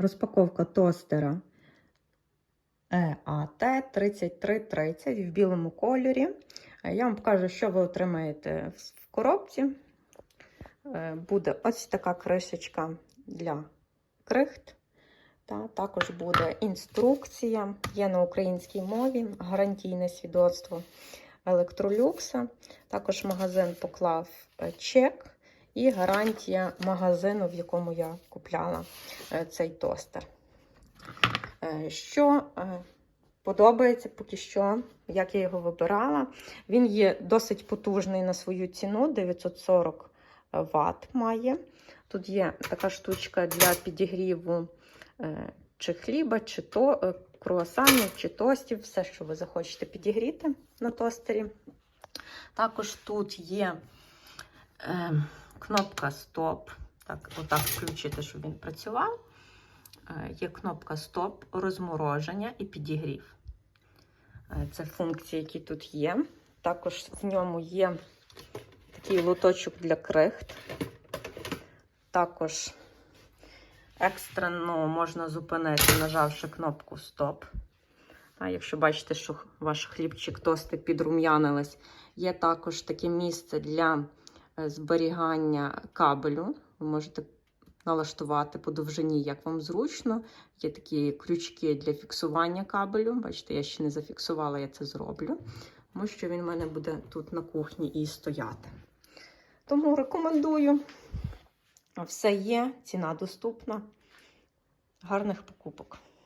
Розпаковка тостера EAT 3330 в білому кольорі. Е, Я вам покажу, що ви отримаєте в коробці. Е, Буде ось така кришечка для крихт. Та також буде інструкція, є на українській мові, гарантійне свідоцтво електролюкса. Також магазин поклав е, чек і гарантія магазину, в якому я купляла е, цей тостер. Е, Що е, подобається поки що, як я його вибирала. Він є досить потужний на свою ціну 940 Вт має. Тут є така штучка для підігріву чи хліба, чи то, круасанів, чи тостів, все, що ви захочете підігріти на тостері. Також тут є кнопка Стоп. Так, отак включити, щоб він працював. Е, є кнопка Стоп, розмороження і підігрів. Е, це функції, які тут є. Також в ньому є такий лоточок для крихт. Також екстрено можна зупинити, нажавши кнопку Стоп. А якщо бачите, що ваш хлібчик тости підрум'янились, є також таке місце для зберігання кабелю. Ви можете налаштувати по довжині, як вам зручно. Є такі крючки для фіксування кабелю. Бачите, я ще не зафіксувала, я це зроблю, тому що він в мене буде тут на кухні і стояти. Тому рекомендую. Все є, ціна доступна. Гарних покупок.